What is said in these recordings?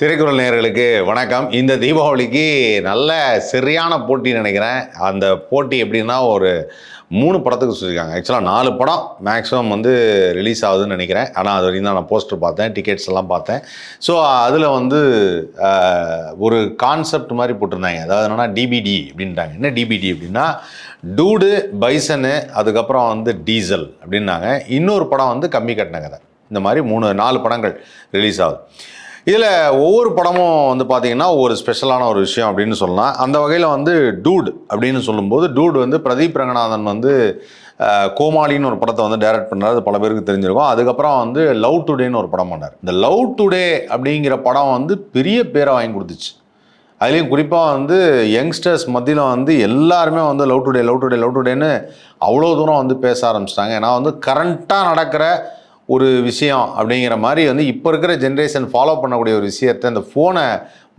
திரைக்குறள் நேயர்களுக்கு வணக்கம். இந்த தீபாவளிக்கு நல்ல சரியான போட்டி நினைக்கிறேன். அந்த போட்டி எப்படின்னா ஒரு மூணு படத்துக்கு சொல்லியிருக்காங்க. ஆக்சுவலாக நாலு படம் மேக்ஸிமம் வந்து ரிலீஸ் ஆகுதுன்னு நினைக்கிறேன். ஆனால் அது வரைக்கும் தான் நான் போஸ்டர் பார்த்தேன் டிக்கெட்ஸ் எல்லாம் பார்த்தேன். ஸோ அதில் வந்து ஒரு கான்செப்ட் மாதிரி போட்டிருந்தாங்க. அதாவது என்னென்னா டிபிடி அப்படின்ட்டாங்க. என்ன டிபிடி அப்படின்னா டூடு பைசனு அதுக்கப்புறம் வந்து டீசல் அப்படின்னாங்க. இன்னொரு படம் வந்து கம்மி கட்டின கதை. இந்த மாதிரி மூணு நாலு படங்கள் ரிலீஸ் ஆகுது. இதில் ஒவ்வொரு படமும் வந்து பார்த்தீங்கன்னா ஒவ்வொரு ஸ்பெஷலான ஒரு விஷயம் அப்படின்னு சொல்லலாம். அந்த வகையில் வந்து டூட் அப்படின்னு சொல்லும்போது டூட் வந்து பிரதீப் ரங்கநாதன் வந்து கோமாளின்னு ஒரு படத்தை வந்து டைரக்ட் பண்ணார். அது பல பேருக்கு தெரிஞ்சிருக்கும். அதுக்கப்புறம் வந்து லவ் டுடேன்னு ஒரு படம் பண்ணார். இந்த லவ் டுடே அப்படிங்கிற படம் வந்து பெரிய பேரை வாங்கி கொடுத்துச்சு. அதுலேயும் குறிப்பாக வந்து யங்ஸ்டர்ஸ் மத்தியில் வந்து எல்லாருமே வந்து love today love today love டுடேன்னு அவ்வளோ தூரம் வந்து பேச ஆரம்பிச்சிட்டாங்க. ஏன்னா வந்து கரண்ட்டாக நடக்கிற ஒரு விஷயம் அப்படிங்கிற மாதிரி வந்து இப்போ இருக்கிற ஜென்ரேஷன் ஃபாலோ பண்ணக்கூடிய ஒரு விஷயத்தை இந்த ஃபோனை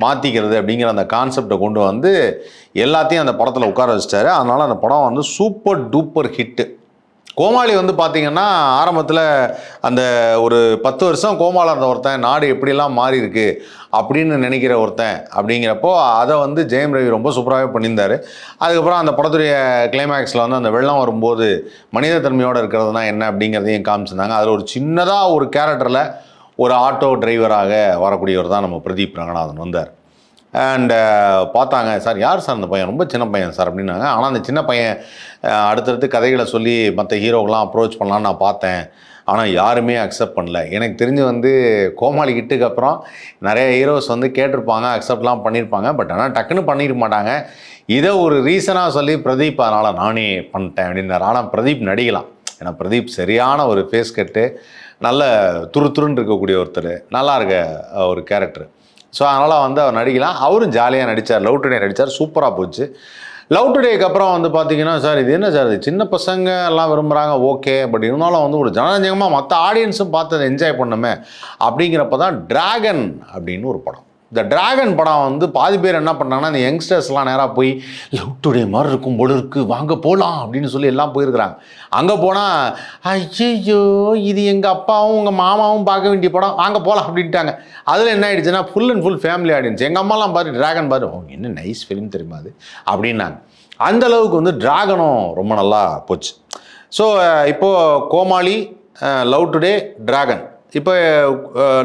மாற்றிக்கிறது அப்படிங்கிற அந்த கான்செப்டை கொண்டு வந்து எல்லாத்தையும் அந்த படத்தில் உட்கார வச்சிட்டாரு. அதனால் அந்த படம் வந்து சூப்பர் டூப்பர் ஹிட்டு கோமாளி வந்து பார்த்தீங்கன்னா ஆரம்பத்தில் அந்த ஒரு பத்து வருஷம் கோமாளா இருந்த ஒருத்தன் நாடு எப்படிலாம் மாறி இருக்கு அப்படின்னு நினைக்கிற ஒருத்தன் அப்படிங்கிறப்போ அதை வந்து ஜெயம் ரவி ரொம்ப சூப்பராகவே பண்ணியிருந்தார். அதுக்கப்புறம் அந்த படத்துடைய கிளைமேக்ஸில் வந்து அந்த வெள்ளம் வரும்போது மனித தன்மையோடு இருக்கிறதுனா என்ன அப்படிங்கிறதையும் காமிச்சிருந்தாங்க. அதில் ஒரு சின்னதாக ஒரு கேரக்டரில் ஒரு ஆட்டோ டிரைவராக வரக்கூடியவர் தான் நம்ம பிரதீப் ரங்கநாதன் வந்தார். அண்ட் uh, பார்த்தாங்க சார் யார் சார் அந்த பையன்? ரொம்ப சின்ன பையன் சார் அப்படின்னாங்க. ஆனால் அந்த சின்ன பையன் அடுத்தடுத்து கதைகளை சொல்லி மற்ற ஹீரோக்கெலாம் அப்ரோச் பண்ணலான்னு நான் பார்த்தேன். ஆனால் யாருமே அக்செப்ட் பண்ணல. எனக்கு தெரிஞ்சு வந்து கோமாளி கிட்டுக்கு அப்புறம் நிறைய ஹீரோஸ் வந்து கேட்டிருப்பாங்க அக்செப்ட்லாம் பண்ணியிருப்பாங்க. பட் ஆனால் டக்குன்னு பண்ணியிருக்க மாட்டாங்க. இதை ஒரு ரீசனாக சொல்லி பிரதீப் அதனால் நானே பண்ணிட்டேன் அப்படின்னாரு. ஆனால் பிரதீப் நடிக்கலாம். ஏன்னா பிரதீப் சரியான ஒரு ஃபேஸ் கட்டு நல்ல துரு துருன்னு இருக்கக்கூடிய ஒருத்தர். நல்லா இருக்க ஒரு கேரக்டர் ஸோ அதனால் வந்து அவர் நடிக்கலாம் அவரும் ஜாலியாக நடித்தார் லவ் டுடே நடித்தார் சூப்பராக போச்சு. லவ் டுடேக்கு அப்புறம் வந்து பார்த்தீங்கன்னா சார் இது என்ன சார் இது சின்ன பசங்க எல்லாம் விரும்புகிறாங்க ஓகே பட் இருந்தாலும் வந்து ஒரு ஜனநாயகமாக மற்ற ஆடியன்ஸும் பார்த்து அதை என்ஜாய் பண்ணுமே அப்படிங்கிறப்ப தான் டிராகன் அப்படின்னு ஒரு படம். இந்த டிராகன் படம் வந்து பாதி பேர் என்ன பண்ணாங்கன்னா இந்த யங்ஸ்டர்ஸ்லாம் நேராக போய் லவ் டுடே மாதிரி இருக்கும் போல இருக்கு வாங்க போகலாம் அப்படின்னு சொல்லி எல்லாம் போயிருக்கிறாங்க. அங்கே போனால் ஐயோ இது எங்கள் அப்பாவும் உங்கள் மாமாவும் பார்க்க வேண்டிய படம் வாங்க போகலாம் அப்படின்ட்டாங்க. அதில் என்ன ஆயிடுச்சுன்னா full and full family audience எங்கள் அம்மாலாம் பாரு டிராகன் பாரு அவங்க என்ன நைஸ் ஃபிலிம் தெரியுமா அது? அப்படின்னாங்க. அந்த அளவுக்கு வந்து டிராகனும் ரொம்ப நல்லா போச்சு. ஸோ இப்போது கோமாளி லவ் டுடே டிராகன் இப்போ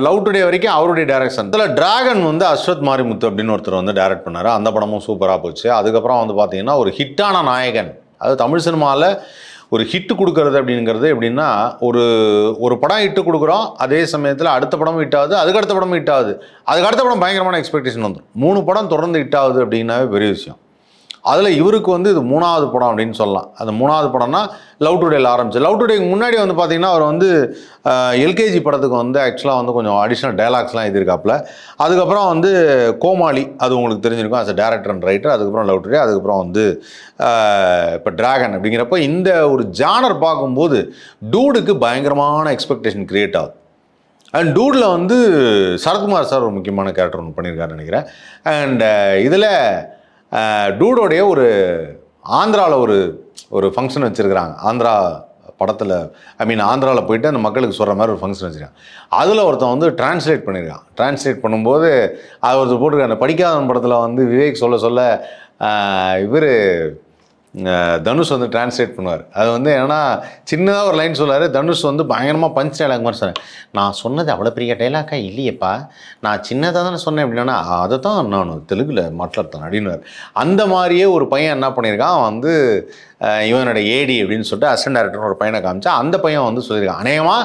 லவ் டுடே வரைக்கும் அவருடைய டேரக்ஷன் இதில் டிராகன் வந்து அஸ்வத் மாரிமுத்து அப்படின்னு ஒருத்தர் வந்து டைரக்ட் பண்ணார். அந்த படமும் சூப்பராக போச்சு. அதுக்கப்புறம் வந்து பார்த்தீங்கன்னா ஒரு ஹிட்டான நாயகன். அது தமிழ் சினிமாவில் ஒரு ஹிட்டு கொடுக்கறது அப்படிங்கிறது எப்படின்னா ஒரு ஒரு படம் ஹிட்டு கொடுக்குறோம் அதே சமயத்தில் அடுத்த படமும் ஹிட் ஆகுது அதுக்கு அடுத்த படமும் ஹிட் ஆகுது. அதுக்கு அடுத்த படம் பயங்கரமான எக்ஸ்பெக்டேஷன் வந்துடும் மூணு படம் தொடர்ந்து ஹிட் ஆகுது அப்படின்னாவே பெரிய விஷயம். அதில் இவருக்கு வந்து இது மூணாவது படம் அப்படின்னு சொல்லலாம். அந்த மூணாவது படம்னா லவ் டுடேல ஆரம்பிச்சு. லவ் டுடேக்கு முன்னாடி வந்து பார்த்தீங்கன்னா அவர் வந்து எல்கேஜி படத்துக்கு வந்து ஆக்சுவலாக வந்து கொஞ்சம் அடிஷ்னல் டைலாக்ஸ்லாம் எழுதியிருக்காப்புல. அதுக்கப்புறம் வந்து கோமாளி அது உங்களுக்கு தெரிஞ்சிருக்கும் as a director and writer அதுக்கப்புறம் லவ் டுடே அதுக்கப்புறம் வந்து இப்போ டிராகன் அப்படிங்கிறப்ப இந்த ஒரு ஜானர் பார்க்கும்போது டூடுக்கு பயங்கரமான எக்ஸ்பெக்டேஷன் க்ரியேட் ஆகுது. அண்ட் டூடில் வந்து சரத்குமார் சார் ஒரு முக்கியமான கேரக்டர் ஒன்று பண்ணியிருக்காருன்னு நினைக்கிறேன். அண்ட் இதில் டூடோடைய ஒரு ஆந்திராவில் ஒரு ஒரு ஃபங்க்ஷன் வச்சுருக்கிறாங்க. ஆந்திரா படத்தில் ஐ மீன் ஆந்திராவில் போயிட்டு அந்த மக்களுக்கு சொல்கிற மாதிரி ஒரு ஃபங்க்ஷன் வச்சுருக்காங்க. அதில் ஒருத்தன் வந்து டிரான்ஸ்லேட் பண்ணியிருக்கான் டிரான்ஸ்லேட் பண்ணும்போது அது ஒருத்தர் போட்டிருக்காங்க படிக்காதவன் படத்தில் வந்து விவேக் சொல்ல சொல்ல இவர் தனுஷ் வந்து டிரான்ஸ்லேட் பண்ணுவார். அது வந்து ஏன்னா சின்னதாக ஒரு லைன் சொல்லுவார் தனுஷ் வந்து பயங்கரமாக பஞ்ச் டைலாக் மாதிரி சொன்னேன் நான் சொன்னது அவ்வளோ பெரிய டைலாக்கா இல்லையப்பா. நான் சின்னதாக தானே சொன்னேன் அப்படின்னா அதை தான் நான் தெலுங்கில் மாట్లాடுத்தேன் அப்படின்னுவார். அந்த மாதிரியே ஒரு பையன் என்ன பண்ணியிருக்கான்? அவன் வந்து இவனோட ஏடி அப்படின்னு சொல்லிட்டு அசிஸ்டன்ட் டேரக்டர்னு ஒரு பையனை காமிச்சா அந்த பையன் வந்து சொல்லியிருக்கான் அநேகமாக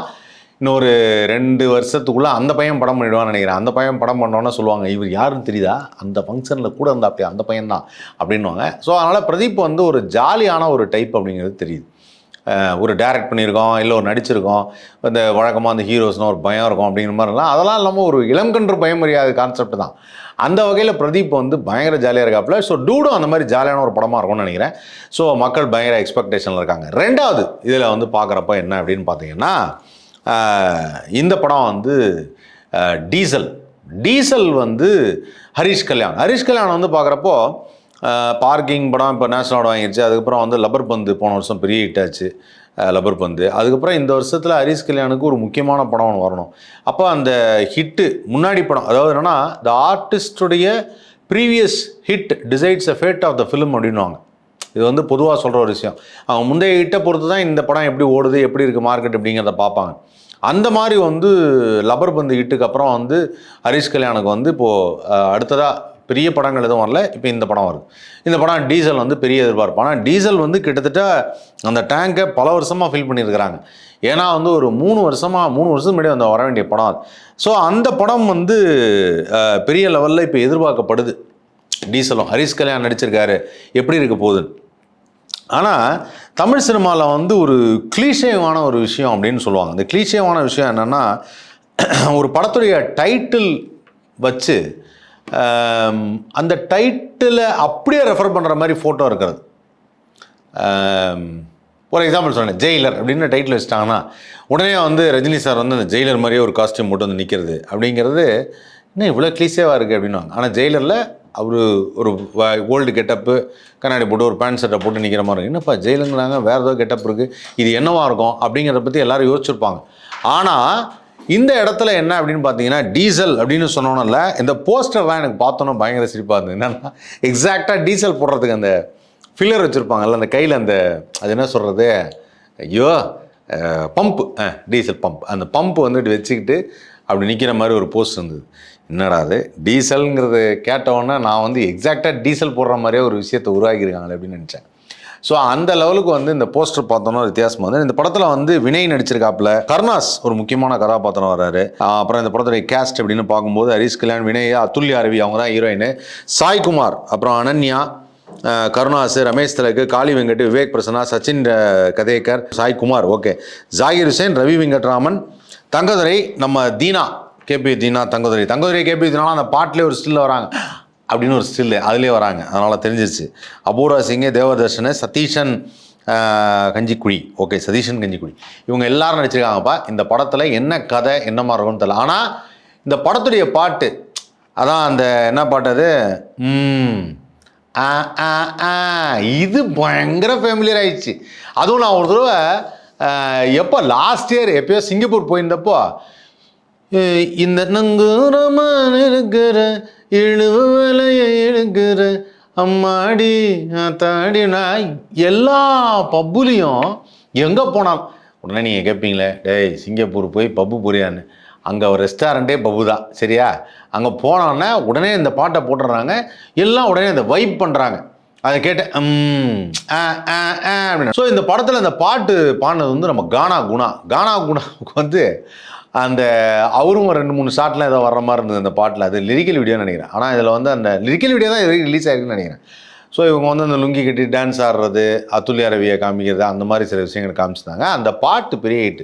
இன்னொரு ரெண்டு வருஷத்துக்குள்ளே அந்த பையன் படம் பண்ணிடுவான்னு நினைக்கிறேன். அந்த பையன் படம் பண்ணோன்னே சொல்லுவாங்க இவர் யாருன்னு தெரியுதா? அந்த ஃபங்க்ஷனில் கூட இருந்தா அப்படியே அந்த பையன் தான். அப்படின்வாங்க ஸோ அதனால் பிரதீப் வந்து ஒரு ஜாலியான ஒரு டைப் அப்படிங்கிறது தெரியுது. ஒரு டைரக்ட் பண்ணியிருக்கோம் இல்லை ஒரு நடிச்சிருக்கோம். இந்த வழக்கமாக அந்த ஹீரோஸ்னால் ஒரு பயம் இருக்கும் அப்படிங்கிற மாதிரிலாம் அதெல்லாம் இல்லாமல் ஒரு இளங்கன்று பயம் அறியாத கான்செப்ட் தான். அந்த வகையில் பிரதீப் வந்து பயங்கர ஜாலியாக இருக்காப்புல. ஸோ டூடும் அந்த மாதிரி ஜாலியான ஒரு படமாக இருக்கும்னு நினைக்கிறேன். ஸோ மக்கள் பயங்கர எக்ஸ்பெக்டேஷனில் இருக்காங்க. ரெண்டாவது இதில் வந்து பார்க்குறப்ப என்ன அப்படின்னு பார்த்தீங்கன்னா இந்த படம் வந்து டீசல். டீசல் வந்து ஹரிஷ் கல்யாண். ஹரிஷ் கல்யாண் வந்து பார்க்குறப்போ பார்க்கிங் படம் இப்போ நேஷனல் அவார்டு வாங்கிருச்சு. அதுக்கப்புறம் வந்து லப்பர் பந்து போன வருஷம் பெரிய ஹிட் ஆச்சு. லப்பர் பந்து. அதுக்கப்புறம் இந்த வருஷத்தில் ஹரிஷ் கல்யாணுக்கு ஒரு முக்கியமான படம் ஒன்று வரணும். அப்போ அந்த ஹிட்டு முன்னாடி படம் அதாவது என்னென்னா the ஆர்டிஸ்டுடைய previous hit decides a fate of the film அப்படின்னுவாங்க. இது வந்து பொதுவாக சொல்கிற ஒரு விஷயம். அவங்க முந்தைய ஹிட்டை பொறுத்து தான் இந்த படம் எப்படி ஓடுது எப்படி இருக்குது மார்க்கெட் அப்படிங்கிறத பார்ப்பாங்க. அந்த மாதிரி வந்து லபர் பந்து ஹிட்டுக்கு அப்புறம் வந்து ஹரிஷ் கல்யாணுக்கு வந்து இப்போது அடுத்ததாக பெரிய படங்கள் எதுவும் வரல இப்போ இந்த படம் வருது. இந்த படம் டீசல் வந்து பெரிய எதிர்பார்ப்பு. ஆனால் டீசல் வந்து கிட்டத்தட்ட அந்த டேங்கை பல வருஷமாக ஃபில் பண்ணியிருக்கிறாங்க. ஏன்னா வந்து ஒரு மூணு வருஷமாக மூணு வருஷம் முன்னாடி அந்த வர வேண்டிய படம் அது. ஸோ அந்த படம் வந்து பெரிய லெவலில் இப்போ எதிர்பார்க்கப்படுது. டீசலும் ஹரிஷ் கல்யாண் நடிச்சிருக்காரு. எப்படி இருக்க போகுதுன்னு. ஆனால் தமிழ் சினிமாவில் வந்து ஒரு கிளீஷேவான ஒரு விஷயம் அப்படின்னு சொல்லுவாங்க. இந்த கிளீஷேவான விஷயம் என்னென்னா ஒரு படத்துடைய டைட்டில் வச்சு அந்த டைட்டிலை அப்படியே ரெஃபர் பண்ணுற மாதிரி ஃபோட்டோ இருக்கிறது ஒரு எக்ஸாம்பிள் சொன்னேன் ஜெயிலர் அப்படின்னு டைட்டில் வச்சிட்டாங்கன்னா உடனே வந்து ரஜினி சார் வந்து அந்த ஜெயிலர் மாதிரியே ஒரு காஸ்டியூம் போட்டு வந்து நிற்கிறது அப்படிங்கிறது இன்னும் இவ்வளோ கிளீஸேவாக இருக்குது அப்படின்னுவாங்க ஆனால் ஜெயிலரில் அவர் ஒரு ஓல்டு கெட்டப்பு கண்ணாடி போட்டு ஒரு பேண்ட் ஷர்ட்டை போட்டு நிற்கிற மாதிரி இருக்கும். என்னப்பா ஜெயிலுங்கிறாங்க? வேறு ஏதோ கெட்டப் இருக்குது இது என்னவாக இருக்கும்? அப்படிங்கிறத பற்றி எல்லோரும் யோசிச்சிருப்பாங்க. ஆனால் இந்த இடத்துல என்ன அப்படின்னு பார்த்தீங்கன்னா டீசல் அப்படின்னு சொன்னோன்னல இந்த போஸ்டர்லாம் எனக்கு பார்த்தோன்னா பயங்கர சிரிப்பாக இருந்தது. என்னன்னா எக்ஸாக்டாக டீசல் போடுறதுக்கு அந்த ஃபில்லர் வச்சுருப்பாங்கல்ல அந்த கையில் அந்த அது என்ன சொல்கிறது ஐயோ பம்பு டீசல் பம்ப் அந்த பம்ப் வந்துட்டு வச்சுக்கிட்டு அப்படி நிற்கிற மாதிரி ஒரு போஸ்ட் இருந்தது. என்னடா அது? டீசல்ங்கிறது கேட்டவுடனே நான் வந்து எக்ஸாக்டாக டீசல் போடுற மாதிரியே ஒரு விஷயத்தை உருவாக்கியிருக்காங்களே அப்படின்னு நினச்சேன். ஸோ அந்த லெவலுக்கு வந்து இந்த போஸ்டர் பார்த்தோன்னா வித்தியாசம் வந்து இந்த படத்தில் வந்து வினய் நடிச்சிருக்காப்புல. கருணாஸ் ஒரு முக்கியமான கதாபாத்திரம் வராரு அப்புறம் இந்த படத்துடைய கேஸ்ட் அப்படின்னு பார்க்கும்போது ஹரிஷ் கல்யாண் வினய் அத்துல்யா அருவி அவங்க தான் ஹீரோயின் சாய்குமார் அப்புறம் அனன்யா கருணாஸ் ரமேஷ் திலக்கு காளி வெங்கட் விவேக் பிரசன்னா சச்சின் கதேக்கர் சாய்குமார் ஓகே ஜாகிர் ஹுசேன் ரவி வெங்கட்ராமன். தங்கதுரை நம்ம தீனா. கேபி தீனா தங்கதுரை. தங்கதுரை கேபி தீனா அந்த பாட்டிலே ஒரு ஸ்டில் வராங்க. அப்படின்னு ஒரு ஸ்டில்லு அதுலேயே வராங்க. அதனால் தெரிஞ்சிருச்சு. அபூர்வா சிங்கே தேவதர்ஷன் சதீஷன் கஞ்சிக்குழி ஓகே சதீஷன் கஞ்சிக்குழி இவங்க எல்லாரும் நடிச்சிருக்காங்கப்பா. இந்த படத்தில் என்ன கதை என்ன மாதிரி இருக்கும்னு தெரியல. ஆனால் இந்த படத்துடைய பாட்டு அதான் அந்த என்ன பாட்டு அது? ஆ, ஆ, ஆ, இது பயங்கர ஃபேமிலியர் ஆயிடுச்சு. அதுவும் நான் ஒரு தடவை எப்போ லாஸ்ட் இயர் எப்பயோ சிங்கப்பூர் போயிருந்தப்போ இந்த நங்கூரமான இருக்கிற இழுவலைய இழுக்கிற அம்மாடி தாடி எல்லா பப்புலையும் எங்கே போனான் உடனே நீங்கள் கேட்பீங்களே டேய் சிங்கப்பூர் போய் பப்பு புரியான்னு. அங்கே ஒரு ரெஸ்டாரண்ட்டே பப்பு தான் சரியா? அங்கே போனோன்னே உடனே இந்த பாட்டை போட்டுடுறாங்க எல்லாம் உடனே இந்த வைப் பண்ணுறாங்க அதை கேட்டேன் அப்படின்னு. ஸோ இந்த படத்தில் இந்த பாட்டு பாடினது வந்து நம்ம கானா குணா. கானா குணாவுக்கு வந்து அந்த அவரும் ரெண்டு மூணு ஷாட்லாம் ஏதோ வர்ற மாதிரி இருந்தது அந்த பாட்டில். அது லிரிக்கல் வீடியோன்னு நினைக்கிறேன். ஆனால் இதில் வந்து அந்த லிரிக்கல் வீடியோ தான் ரிலீஸ் ஆயிருக்குன்னு நினைக்கிறேன். ஸோ இவங்க வந்து அந்த லுங்கி கட்டி டான்ஸ் ஆடுறது அத்துல்ய அரவியை காமிக்கிறது அந்த மாதிரி சில விஷயங்கள் காமிச்சிருந்தாங்க. அந்த பாட்டு பெரிய ஹிட்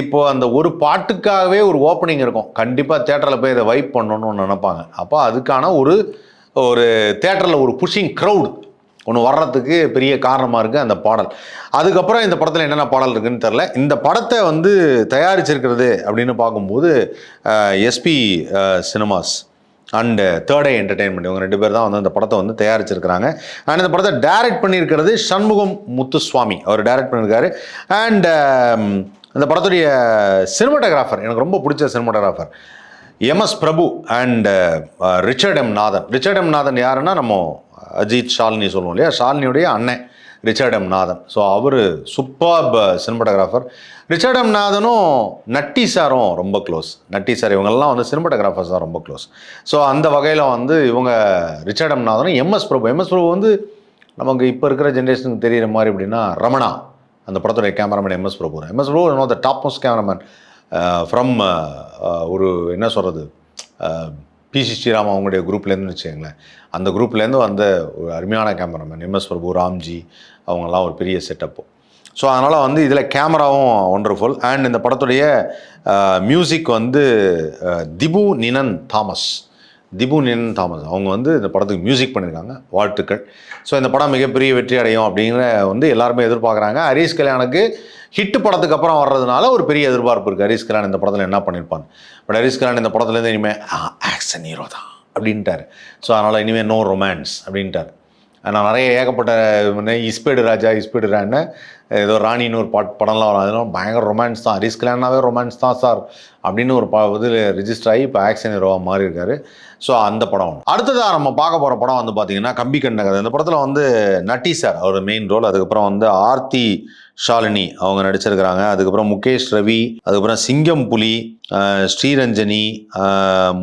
இப்போது அந்த ஒரு பாட்டுக்காகவே ஒரு ஓப்பனிங் இருக்கும். கண்டிப்பாக தேட்டரில் போய் இதை வைப் பண்ணணும்னு நினைப்பாங்க. அப்போ அதுக்கான ஒரு ஒரு தேட்டரில் ஒரு புஷிங் க்ரௌட் ஒன்று வர்றதுக்கு பெரிய காரணமாக இருக்குது அந்த பாடல். அதுக்கப்புறம் இந்த படத்தில் என்னென்ன பாடல் இருக்குன்னு தெரில இந்த படத்தை வந்து தயாரிச்சிருக்கிறது அப்படின்னு பார்க்கும்போது SP cinemas and third eye entertainment இவங்க ரெண்டு பேர் தான் வந்து அந்த படத்தை வந்து தயாரிச்சிருக்கிறாங்க. அண்ட் இந்த படத்தை டைரக்ட் பண்ணியிருக்கிறது சண்முகம் முத்துசுவாமி. அவர் டைரக்ட் பண்ணியிருக்காரு. அண்ட் இந்த படத்துடைய சினிமாட்டோகிராஃபர் எனக்கு ரொம்ப பிடிச்ச cinematographer MS Prabhu and Richard M Nathan. Richard M Nathan யாருன்னா நம்ம அஜித் ஷாலினி சொல்லுவோம் இல்லையா? ஷாலினியுடைய அண்ணன் ரிச்சர்ட் எம். நாதன். ஸோ அவர் சூப்பர்ப் சினிமாட்டோகிராஃபர் ரிச்சர்ட் எம். நாதனும் நட்டி சாரும் ரொம்ப க்ளோஸ் நட்டி சார் இவங்கெல்லாம் வந்து சினிமாட்டோகிராஃபர்ஸ் தான் ரொம்ப க்ளோஸ் ஸோ அந்த வகையில் வந்து இவங்க ரிச்சர்ட் எம். நாதனும் எம்எஸ் பிரபு. எம்எஸ் பிரபு வந்து நமக்கு இப்போ இருக்கிற ஜென்ரேஷனுக்கு தெரிகிற மாதிரி அப்படின்னா ரமணா அந்த படத்துடைய cameraman MS Prabhu. MS Prabhu one of the top most cameraman from ஒரு என்ன சொல்கிறது uh, பிசி ஸ்ரீராம் அவங்களுடைய குரூப்லேருந்து வச்சுக்கோங்களேன். அந்த குரூப்லேருந்து வந்த ஒரு அருமையான கேமராமேன் எம்எஸ் பிரபு ராம்ஜி அவங்கெல்லாம் ஒரு பெரிய செட்டப்பு. ஸோ அதனால் வந்து இதில் கேமராவும் ஒண்டர்ஃபுல் அண்ட் இந்த படத்துடைய மியூசிக் வந்து திபு நினன் தாமஸ். திபு நினன் தாமஸ். அவங்க வந்து இந்த படத்துக்கு மியூசிக் பண்ணியிருக்காங்க வாழ்த்துக்கள். ஸோ இந்த படம் மிகப்பெரிய வெற்றி அடையும் அப்படிங்கிற வந்து எல்லாருமே எதிர்பார்க்குறாங்க. ஹரிஷ் கல்யாணுக்கு ஹிட் படத்துக்கு அப்புறம் வர்றதுனால ஒரு பெரிய எதிர்பார்ப்பு இருக்குது ஹரீஷ் கல்யாண் இந்த படத்தில் என்ன பண்ணியிருப்பான் பட் ஹரீஷ் கல்யாண் இந்த படத்துலேருந்து இனிமேல் ஆக்ஷன் ஹீரோ தான் அப்படின்ட்டார். ஸோ அதனால் இனிமேல் நோ ரொமான்ஸ் அப்படின்ட்டார். நான் நிறைய ஏகப்பட்ட இஸ்பேடு ராஜா இஸ்பேடு ரான்னு ஏதோ ராணின்னு ஒரு பாட் படம்லாம் வரும். அதெல்லாம் பயங்கர ரொமான்ஸ் தான். ரிஸ்க் கல்யாணாவே ரொமான்ஸ் தான் சார். அப்படின்னு ஒரு ப இதில் ரிஜிஸ்டர் ஆகி இப்போ ஆக்ஷன் ஹீரோவாக மாறி இருக்காரு ஸோ அந்த படம் அடுத்ததாக நம்ம பார்க்க போகிற படம் வந்து பார்த்தீங்கன்னா கம்பி கண்ண கதை. இந்த படத்தில் வந்து நட்டி சார் அவர் மெயின் ரோல் அதுக்கப்புறம் வந்து ஆர்த்தி ஷாலினி அவங்க நடிச்சிருக்கிறாங்க. அதுக்கப்புறம் முகேஷ் ரவி அதுக்கப்புறம் சிங்கம் புலி ஸ்ரீரஞ்சனி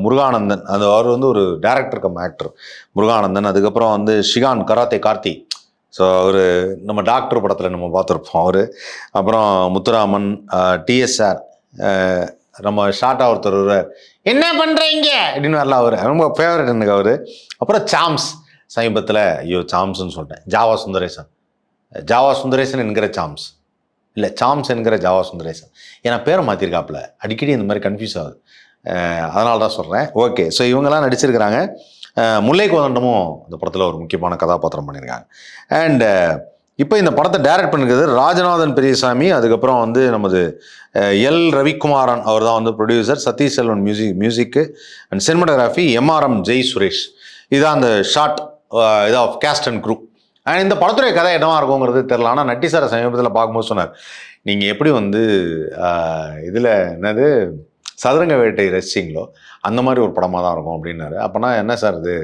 முருகானந்தன். அது அவர் வந்து ஒரு டேரக்டர் கம் ஆக்டர் முருகானந்தன். அதுக்கப்புறம் வந்து ஷிகான் கராத்தே கார்த்தி. ஸோ அவர் நம்ம டாக்டர் படத்தில் நம்ம பார்த்துருப்போம் அவர். அப்புறம் முத்துராமன் டிஎஸ்ஆர் நம்ம ஷார்ட்டாக ஒருத்தர் என்ன பண்ணுறீங்க அப்படின்னு வரல அவர். ரொம்ப ஃபேவரட் எனக்கு அவர். அப்புறம் சாம்ஸ். சமீபத்தில் ஐயோ சாம்ஸ்ன்னு சொல்லிட்டேன் ஜாவா சுந்தரேசன். ஜாவா சுந்தரேசன் என்கிற சாம்ஸ். இல்லை சாம்ஸ் என்கிற ஜாவா சுந்தரேசன். ஏன்னா பேரை மாற்றிருக்காப்புல அடிக்கடி இந்த மாதிரி கன்ஃபியூஸ் ஆகுது. அதனால தான் சொல்கிறேன் ஓகே ஸோ இவங்கெல்லாம் நடிச்சிருக்கிறாங்க. முல்லை கோதண்டமும் இந்த படத்தில் ஒரு முக்கியமான கதாபாத்திரம் பண்ணியிருக்காங்க அண்டு இப்போ இந்த படத்தை டைரக்ட் பண்ணிருக்கிறது ராஜநாதன் பெரியசாமி அதுக்கப்புறம் வந்து நமது எல். ரவிக்குமாரன் அவர் தான் வந்து producer Sathish Selvan music music and cinematography MRM Jai Suresh. இதுதான் அந்த ஷார்ட் இது of cast and group and இந்த படத்துடைய கதை என்னவா இருக்குங்கிறது தெரில ஆனால் நட்டி சாரை சமீபத்தில் பார்க்கும்போது சொன்னார் நீங்கள் எப்படி வந்து இதில் என்னது சதுரங்க வேட்டை ரசிச்சிங்களோ அந்த மாதிரி ஒரு படமாக தான் இருக்கும் அப்படின்னாரு. அப்போனா என்ன சார் இது?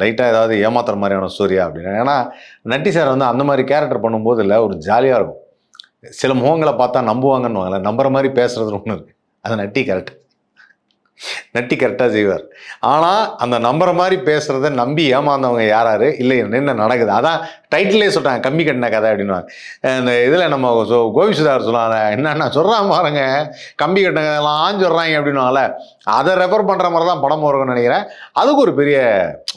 லைட்டாக ஏதாவது ஏமாத்துற மாதிரியான ஸ்டோரியா அப்படின்னா. ஏன்னா நட்டி சார் வந்து அந்த மாதிரி கேரக்டர் பண்ணும்போது இல்லை ஒரு ஜாலியாக இருக்கும். சில முகங்களை பார்த்தா நம்புவாங்கன்னு நம்புற மாதிரி பேசுறது ஒன்று இருக்கு. அது நட்டி கேரக்டர் நட்டி கரெக்டாக செய்வார். ஆனால் அந்த நம்புற மாதிரி பேசுகிறத நம்பி ஏமாந்தவங்க யாராரு? இல்லை என்ன நடக்குது? அதான் டைட்டிலே சொல்கிறாங்க கம்மி கட்டின கதை அப்படின்னு இந்த இதில் நம்ம சோ கோவி சுதாகர் சொன்னாங்க என்னென்ன சொல்கிறான் பாருங்க. கம்பி கட்டின கதைலாம் சொல்கிறாங்க அப்படின்னால அதை ரெஃபர் பண்ணுற மாதிரி தான் படம் இருக்கும்னு நினைக்கிறேன். அதுக்கு ஒரு பெரிய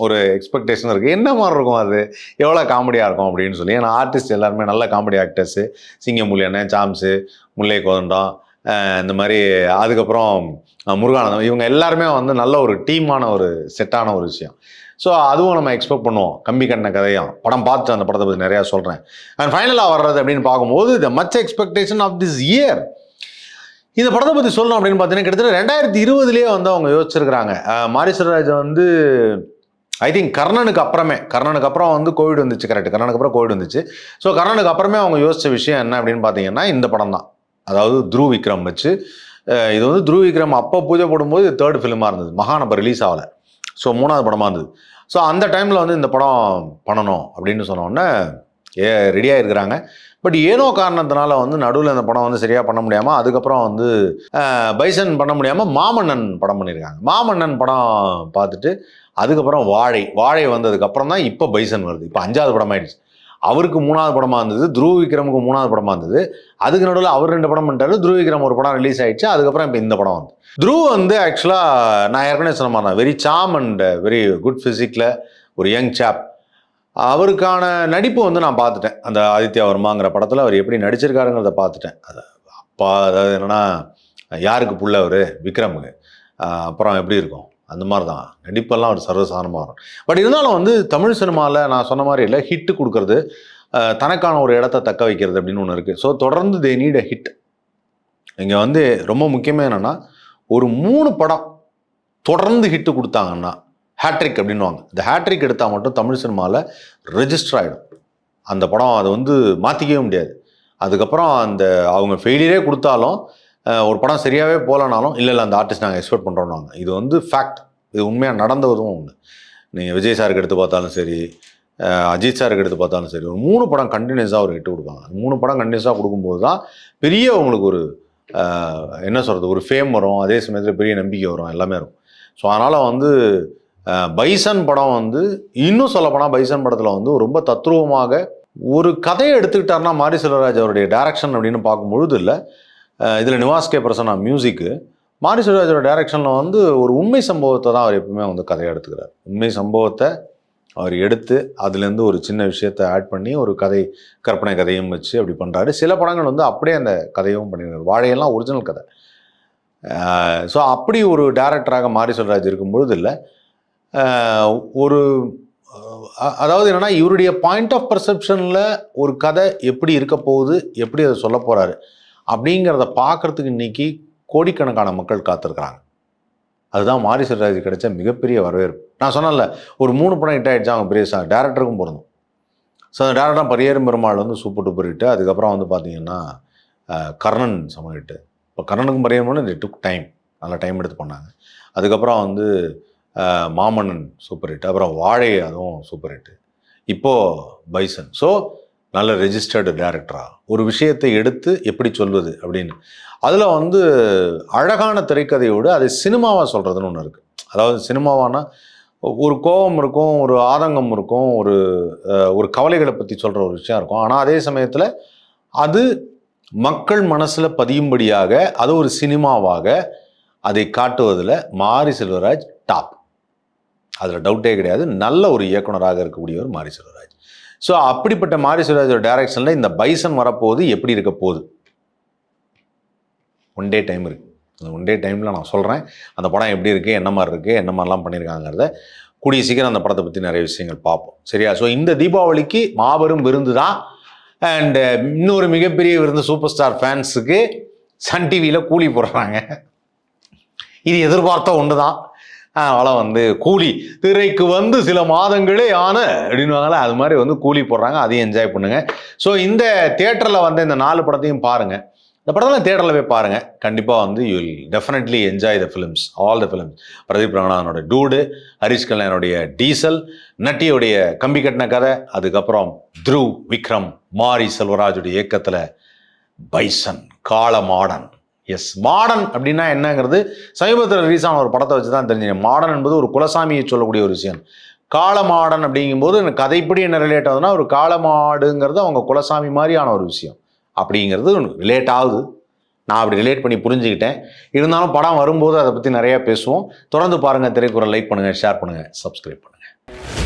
ஒரு எக்ஸ்பெக்டேஷன் இருக்குது என்ன மாதிரி இருக்கும் அது? எவ்வளோ காமெடியாக இருக்கும் அப்படின்னு சொல்லி. ஏன்னா ஆர்டிஸ்ட் எல்லாருமே நல்ல காமெடி ஆக்டர்ஸு சிங்கமுல்லி அண்ணன் சாம்ஸு முல்லை கோதண்டம் இந்த மாதிரி அதுக்கப்புறம் முருகானந்தம். இவங்க எல்லாருமே வந்து நல்ல ஒரு டீமான ஒரு செட்டான ஒரு விஷயம். ஸோ அதுவும் நம்ம எக்ஸ்பெக்ட் பண்ணுவோம். கம்பி கண்ண கதையும். படம் பார்த்து அந்த படத்தை பற்றி நிறையா சொல்கிறேன் அண்ட் ஃபைனலாக வர்றது அப்படின்னு பார்க்கும்போது the much expectation of this year இந்த படத்தை பற்றி சொல்லணும் அப்படின்னு பார்த்தீங்கன்னா கிட்டத்தட்ட ரெண்டாயிரத்தி இருபதுலேயே வந்து அவங்க யோசிச்சிருக்கிறாங்க. மாரீஸ்வரராஜ் வந்து ஐ திங்க் கர்ணனுக்கு அப்புறமே கர்ணனுக்கு அப்புறம் வந்து கோவிட் வந்துச்சு கரெக்ட் கர்ணனுக்கு அப்புறம் கோவிட் வந்துச்சு. ஸோ கர்ணனுக்கு அப்புறமே அவங்க யோசித்த விஷயம் என்ன அப்படின்னு பார்த்தீங்கன்னா இந்த படம் தான் அதாவது த்ரூ விக்ரம் வச்சு இது வந்து த்ரூ விக்ரம் அப்போ பூஜை போடும்போது தேர்ட் ஃபிலிமாக இருந்தது. மகான் அப்போ ரிலீஸ் ஆகலை. ஸோ மூணாவது படமாக இருந்தது. ஸோ அந்த டைமில் வந்து இந்த படம் பண்ணணும் அப்படின்னு சொன்னோடனே ஏ ரெடியாக இருக்கிறாங்க பட் ஏனோ காரணத்தினால வந்து நடுவில் இந்த படம் வந்து சரியாக பண்ண முடியாமல் அதுக்கப்புறம் வந்து பைசன் பண்ண முடியாமல் மாமன்னன் படம் பண்ணியிருக்காங்க. மாமன்னன் படம் பார்த்துட்டு அதுக்கப்புறம் வாழை வாழை வந்ததுக்கப்புறம் தான் இப்போ பைசன் வருது. இப்போ அஞ்சாவது படம் ஆயிடுச்சு அவருக்கு மூணாவது படமாக இருந்தது துருவ விக்ரமுக்கு மூணாவது படமாக இருந்தது. அதுக்கு நடுவில் அவர் ரெண்டு படம் பண்ணிட்டாரு துருவ விக்ரம் ஒரு படம் ரிலீஸ் ஆயிடுச்சு அதுக்கப்புறம் இப்போ இந்த படம் வந்து. துருவ் வந்து ஆக்சுவலாக நான் ஏற்கனவே சொன்ன மாதிரி தான் very charm and very good ஃபிசிக்கில் ஒரு யங் சாப் அவருக்கான நடிப்பு வந்து நான் பார்த்துட்டேன். அந்த ஆதித்யா வர்மாங்கிற படத்தில் அவர் எப்படி நடிச்சிருக்காருங்கிறத பார்த்துட்டேன். அது அப்பா அதாவது என்னன்னா யாருக்கு புள்ள அவர்? விக்ரமுக்கு. அப்புறம் எப்படி இருக்கும்? அந்த மாதிரி தான் நடிப்பெல்லாம் ஒரு சர்வசாதாரணமாக வரும் பட் இருந்தாலும் வந்து தமிழ் சினிமாவில் நான் சொன்ன மாதிரி இல்லை ஹிட்டு கொடுக்கறது தனக்கான ஒரு இடத்த தக்க வைக்கிறது அப்படின்னு ஒன்று இருக்குது ஸோ தொடர்ந்து தே நீட் அ ஹிட் இங்கே வந்து ரொம்ப முக்கியமாக என்னென்னா ஒரு மூணு படம் தொடர்ந்து ஹிட்டு கொடுத்தாங்கன்னா ஹேட்ரிக் அப்படின்னுவாங்க. இந்த ஹேட்ரிக் எடுத்தால் மட்டும் தமிழ் சினிமாவில் ரெஜிஸ்டர் ஆகிடும் அந்த படம் அதை வந்து மாற்றிக்கவே முடியாது. அதுக்கப்புறம் அந்த அவங்க ஃபெயிலியரே கொடுத்தாலும் ஒரு படம் சரியாகவே போகலனாலும் இல்லை இல்லை அந்த ஆர்டிஸ்ட் நாங்கள் எக்ஸ்பெக்ட் பண்ணுறோம்னாங்க இது வந்து ஃபேக்ட் இது உண்மையாக நடந்ததும் ஒன்று நீங்கள் விஜய் சாருக்கு எடுத்து பார்த்தாலும் சரி அஜித் சாருக்கு எடுத்து பார்த்தாலும் சரி ஒரு மூணு படம் கண்டினியூஸாக ஒரு ஹிட் கொடுப்பாங்க. மூணு படம் கண்டினியூஸாக கொடுக்கும்போது தான் பெரிய உங்களுக்கு ஒரு என்ன சொல்கிறது ஒரு ஃபேம் வரும். அதே சமயத்தில் பெரிய நம்பிக்கை வரும். எல்லாமே வரும். ஸோ அதனால் வந்து பைசன் படம் வந்து இன்னும் சொல்லப்போனால் பைசன் படத்தில் வந்து ரொம்ப தத்ரூபமாக ஒரு கதையை எடுத்துக்கிட்டாருன்னா மாரி செல்வராஜ் அவருடைய டேரக்ஷன் அப்படின்னு பார்க்கும்பொழுது இல்லை இதில் நிவாஸ் கே பிரசன்னா மியூசிக்கு மாரி செல்வராஜோட டைரக்ஷனில் வந்து ஒரு உண்மை சம்பவத்தை தான் அவர் எப்பவுமே வந்து கதையை எடுத்துக்கிறார் உண்மை சம்பவத்தை அவர் எடுத்து அதுலேருந்து ஒரு சின்ன விஷயத்தை ஆட் பண்ணி ஒரு கதை கற்பனை கதையும் வச்சு அப்படி பண்ணுறாரு சில படங்கள் வந்து அப்படியே அந்த கதையும் பண்ணியிருக்காரு வாழையெல்லாம் ஒரிஜினல் கதை. ஸோ அப்படி ஒரு டேரக்டராக மாரி செல்வராஜ் இருக்கும்பொழுது இல்லை ஒரு அதாவது என்னன்னா இவருடைய பாயிண்ட் ஆஃப் பர்செப்ஷனில் ஒரு கதை எப்படி இருக்க போகுது எப்படி அதை சொல்ல போகிறாரு அப்படிங்கிறத பார்க்கறதுக்கு இன்னைக்கு கோடிக்கணக்கான மக்கள் காத்திருக்கிறாங்க. அதுதான் மாரி செல்வராஜ் கிடைச்ச மிகப்பெரிய வரவேற்பு. நான் சொன்னேன்ல ஒரு மூணு படம் ஹிட் ஆகிடுச்சு அவங்க பெரிய டேரக்டருக்கும் பொருந்தும். ஸோ அந்த டேரக்டர் பரியேறும் பெருமாள் வந்து சூப்பர் டூப்பர் ஹிட்டு அதுக்கப்புறம் வந்து பார்த்தீங்கன்னா கர்ணன் சம ஹிட்டு இப்போ கர்ணனுக்கும் பரியேறும் இது டுக் டைம் நல்லா டைம் எடுத்து பண்ணாங்க. அதுக்கப்புறம் வந்து மாமன்னன் சூப்பர் ஹிட் அப்புறம் வாழை அதுவும் சூப்பர் ஹிட்டு இப்போது பைசன். ஸோ நல்ல ரெஜிஸ்டர்டு டேரக்டரா ஒரு விஷயத்தை எடுத்து எப்படி சொல்வது அப்படின்னு. அதில் வந்து அழகான திரைக்கதையோடு அதை சினிமாவாக சொல்கிறதுன்னு ஒன்று இருக்குது அதாவது சினிமாவானா ஒரு கோபம் இருக்கும் ஒரு ஆதங்கம் இருக்கும் ஒரு ஒரு கவலைகளை பற்றி சொல்கிற ஒரு விஷயம் இருக்கும். ஆனால் அதே சமயத்தில் அது மக்கள் மனசில் பதியும்படியாக அது ஒரு சினிமாவாக அதை காட்டுவதில் மாரி செல்வராஜ் டாப் அதில் டவுட்டே கிடையாது. நல்ல ஒரு இயக்குனராக இருக்கக்கூடியவர் மாரி செல்வராஜ். ஸோ அப்படிப்பட்ட மாரி சிவராஜோட டைரக்ஷனில் இந்த பைசன் வரப்போகுது எப்படி இருக்க போகுது? ஒன் டே டைம் இருக்குது அந்த ஒன் டே டைமில் நான் சொல்கிறேன் அந்த படம் எப்படி இருக்குது என்ன மாதிரி இருக்குது என்ன மாதிரிலாம் பண்ணியிருக்காங்கிறத கூடிய சீக்கிரம் அந்த படத்தை பற்றி நிறைய விஷயங்கள் பார்ப்போம். சரியா? ஸோ இந்த தீபாவளிக்கு மாபெரும் விருந்து தான். அண்டு இன்னொரு மிகப்பெரிய விருந்து சூப்பர் ஸ்டார் ஃபேன்ஸுக்கு சன் டிவியில் கூலி போடுறாங்க. இது எதிர்பார்த்த ஒன்று தான் அவளை வந்து கூலி திரைக்கு வந்து சில மாதங்களே ஆன அப்படின்வாங்களே அது மாதிரி வந்து கூலி போடுறாங்க. அதையும் என்ஜாய் பண்ணுங்க. ஸோ இந்த தேட்டரில் வந்து இந்த நாலு படத்தையும் பாருங்கள் இந்த படத்தில் தேட்டரில் போய் பாருங்கள் கண்டிப்பாக வந்து you will definitely enjoy the films all the films Pradeep ரங்கநாதனோட dude Harish கல்யாணுடைய டீசல் நட்டியுடைய கம்பி கட்டின கதை அதுக்கப்புறம் த்ருவ் விக்ரம் மாரி செல்வராஜுடைய இயக்கத்தில் பைசன் கால மாடன் எஸ் மாடர்ன் அப்படின்னா என்னங்கிறது சமீபத்தில் ரிலீஸ் ஆன ஒரு படத்தை வச்சு தான் தெரிஞ்சேன் மாடர்ன் என்பது ஒரு குலசாமியை சொல்லக்கூடிய ஒரு விஷயம். காலமாடன் அப்படிங்கும்போது எனக்கு கதைப்படி என்ன ரிலேட் ஆகுதுன்னா ஒரு காலமாடுங்கிறது அவங்க குலசாமி மாதிரியான ஒரு விஷயம். அப்படிங்கிறது ரிலேட் ஆகுது. நான் அப்படி ரிலேட் பண்ணி புரிஞ்சுக்கிட்டேன். இருந்தாலும் படம் வரும்போது அதை பற்றி நிறையா பேசுவோம். தொடர்ந்து பாருங்கள் திரைக்குறள் லைக் பண்ணுங்கள் ஷேர் பண்ணுங்கள் சப்ஸ்கிரைப் பண்ணுங்கள்